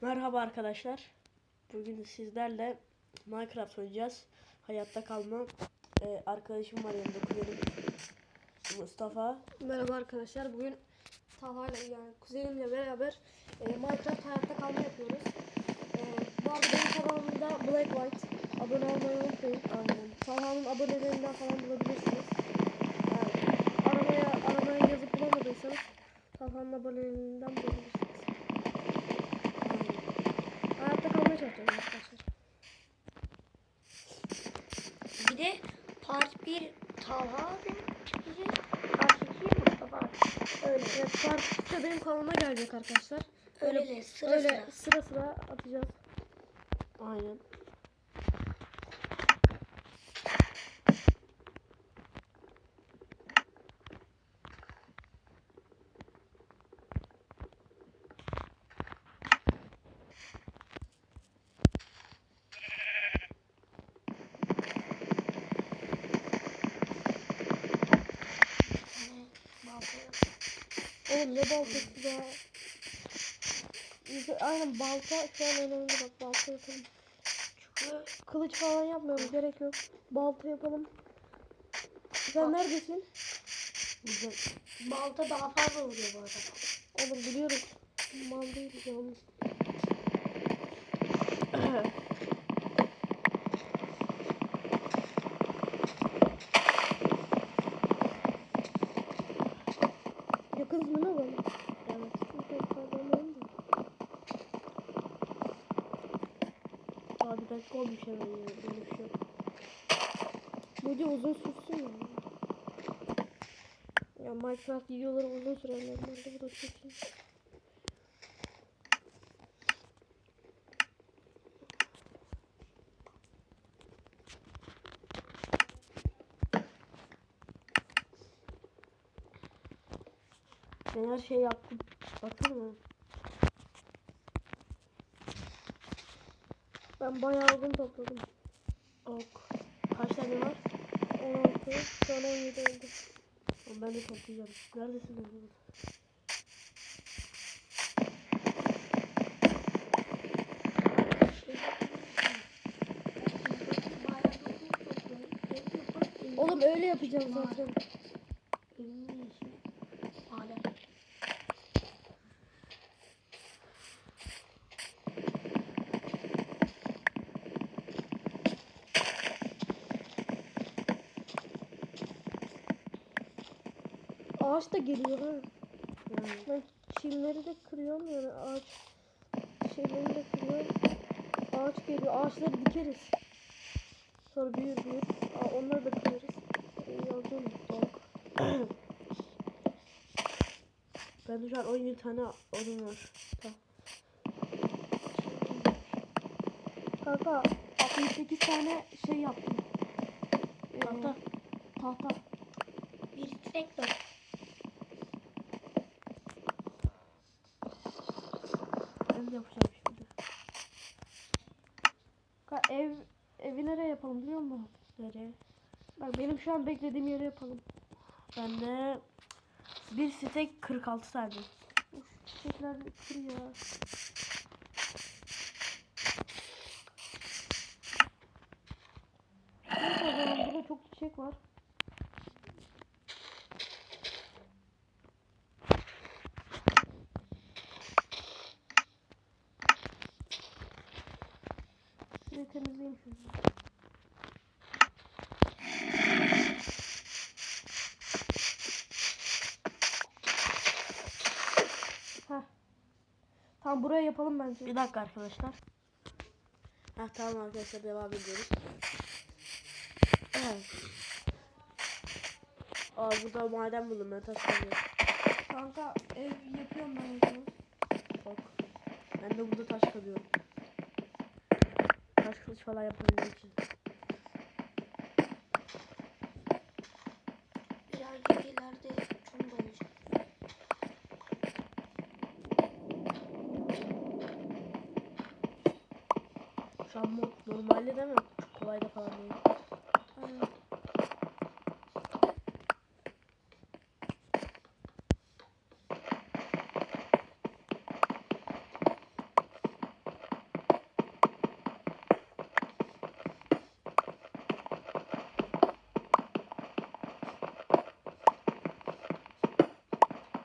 Merhaba arkadaşlar. Bugün sizlerle Minecraft oynayacağız. Hayatta kalma. Ee, arkadaşım var yanımda kuzenim Mustafa. Merhaba arkadaşlar. Bugün Talha'yla yani kuzenimle beraber e, Minecraft hayatta kalma yapıyoruz. E, bu arada benim kanalımda Black White. Abone olmayı unutmayın. Aynen. Talha'nın abonelerinden falan bulabilirsiniz. Yani aramaya, aramaya yazıp bulamadıysanız Talha'nın abonelerinden bulabilirsiniz. Hayatta kalmaya çalışıyoruz arkadaşlar. Bir de part 1 Talha abi çekeceğiz. Part 2 Mustafa. Öyle. Evet, part de benim kanalıma gelecek arkadaşlar. Öyle sıra öyle sıra. sıra sıra atacağız. Aynen. Oğlum ne baltası. Bize- Aynen balta şu an önemli bak balta yapalım. Kılıç falan yapmıyorum gerek yok. Balta yapalım. Sen neredesin? Güzel. balta daha fazla vuruyor bu arada. Oğlum biliyorum. Mal değiliz yalnız. Yakınız mı ne oğlum? Evet. Abi bir dakika olmuş hemen ya. Böyle bir şey yok. Bu video uzun sürsün ya. Ya Minecraft videoları uzun sürer normalde bu da çok iyi. Ben her şeyi yaptım. Bakın mı? Ben bayağı odun topladım. Ok. Kaç tane var? 16, sonra 17 oldu. Oğlum Ben de toplayacağım. Neredesin oğlum? Oğlum öyle yapacağım zaten. Ağaç da geliyor ha. Yani. Ben çimleri de kırıyorum yani ağaç şeyleri de kırıyorum. Ağaç geliyor. Ağaçları dikeriz. Sonra büyür büyür. Aa, onları da kırarız. Yazıyorum. Ok. Bende şu an 17 tane odun var. Tamam. Kanka 68 tane şey yaptım. Ee, Tahta. tahta. Bir traktör. Ben de yapacağım şimdi. Kanka ev evi nereye yapalım biliyor Nereye? Bak benim şu an beklediğim yere yapalım. Bende bir stek 46 tane. Çiçekler zaman burada çok çiçek var. Temizleyeyim şunu. Tamam buraya yapalım bence. Bir dakika arkadaşlar. Ha tamam arkadaşlar devam ediyoruz. Evet. Aa burada maden buldum ben taş. Kanka ev yapıyorum ben zaman. Bak. Ben de burada taş kazıyorum. Taş kılıç falan yapabilmek için. Ama normalde de mi? Çok kolay da falan değil.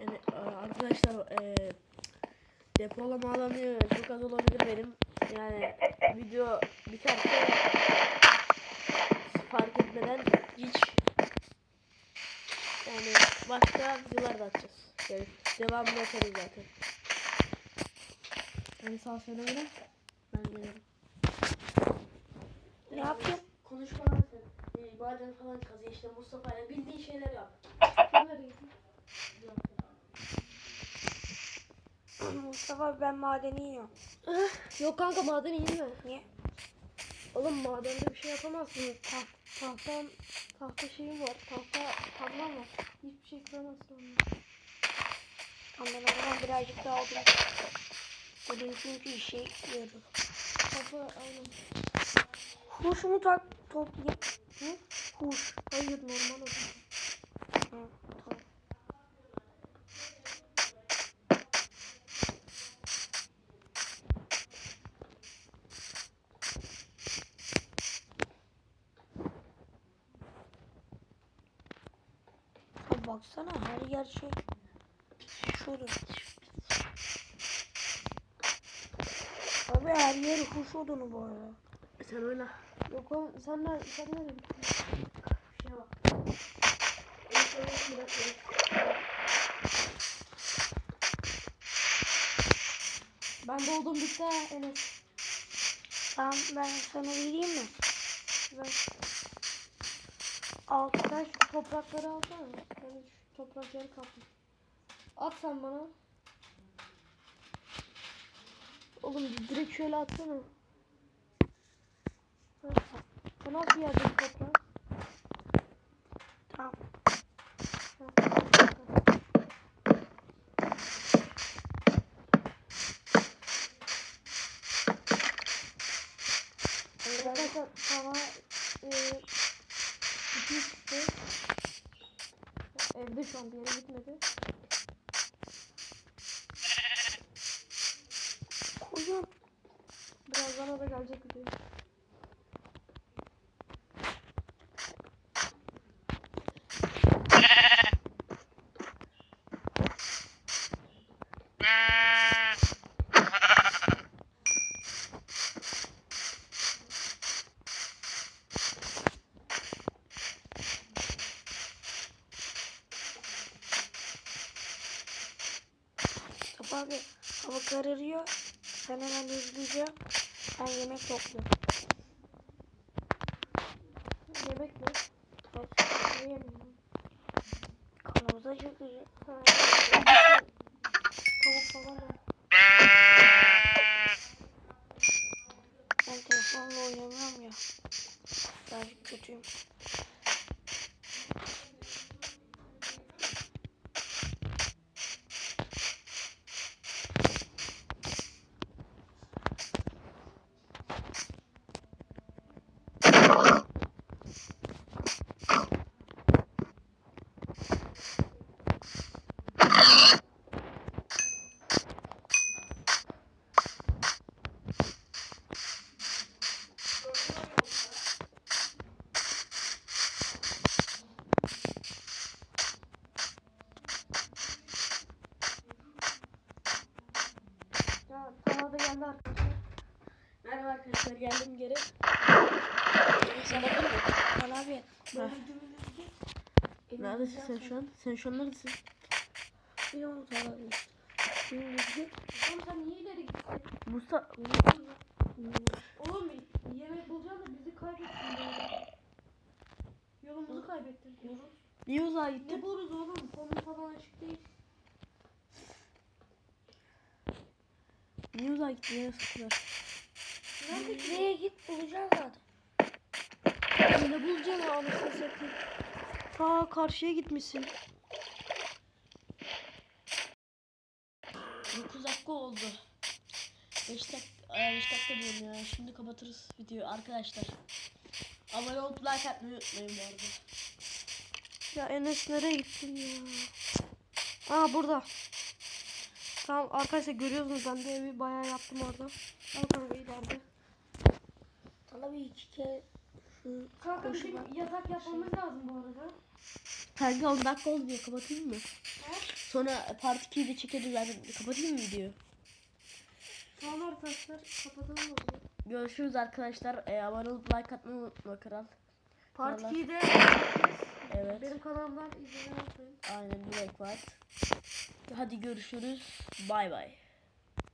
E, arkadaşlar e, depolama alanı çok az olabilir benim yani video biterse fark etmeden hiç yani başka videolar da atacağız. Yani devamını atarız zaten. Yani sağ söyle öyle. Ben gelirim. Ne yapıyorsun? Konuşmalar sen. Maden falan kazı işte Mustafa ile bildiğin şeyler yap. Mustafa ben madeni yiyorum. Yok kanka maden mi? Niye? Oğlum madende bir şey yapamazsın. Taht, tahta, tahta şeyim var. Tahta tablam var. Hiçbir şey kıramazsın onunla. Tamam ben o zaman birazcık daha odun. Odun çünkü işe yarıyor. Tahta aynen. Huş mu tak toplayayım? Hı? Huş. Hayır normal odun. Hı, tamam. Ha baksana her yer şey. Şurada. Abi her yer huş odunu bu arada. Sen oyna. Yok oğlum sen nerede, sen? Bir şeye bak. Ben de oldum bitti Enes. Tamam ben sana vereyim mi? Ver. Al. Sen şu toprakları alsana. Ben şu toprakları kaptım. At sen bana. Oğlum direkt şöyle atsana. Sen al bir yerde toprak. Tamam. Heh. Arkadaşlar sana e, iki çıktı. An bir yere gitmedi. Koyun. Birazdan o da gelecek video. Abi hava kararıyor. Sen hemen hızlıca ben yemek topluyorum. Tava da geldi arkadaşlar. Merhaba arkadaşlar geldim geri. Sen bakın mı? Ben abi. Ha. Neredesin sen şu an? Sen şu an neredesin? Biliyorum sana. Oğlum sen niye ileri gittin? Musa Oğlum yemek bulacağım da bizi kaybettin böyle. Yolumuzu kaybettin. niye uzağa Ne gittin? buluruz oğlum? Konu falan açık değil. Niye uzağa gittin? Nereye sıktılar? Nerede Nereye git bulacağız zaten. Ne bulacaksın anasını satayım? Ta karşıya gitmişsin. Dakika oldu. 5 dakika, 5 dakika diyorum ya. Şimdi kapatırız videoyu arkadaşlar. Abone olup like atmayı unutmayın bu arada. Ya Enes nereye gittin ya? Aa burada. Tamam arkadaşlar görüyorsunuz ben de evi bayağı yaptım orada. Al kanka ileride. Sana bir iki kere Kanka bizim yatak yapmamız lazım bu arada. Kanka 10 dakika oldu diyor kapatayım mı? Sonra part 2'yi de çekeriz zaten. Kapatayım mı videoyu? Tamam arkadaşlar kapatalım o zaman. Görüşürüz arkadaşlar. Ee, abone olup like atmayı unutma kral. Part Vallahi- 2'de Evet. benim kanalımdan izlemeyi unutmayın. Aynen direkt var. Hadi görüşürüz. Bay bay.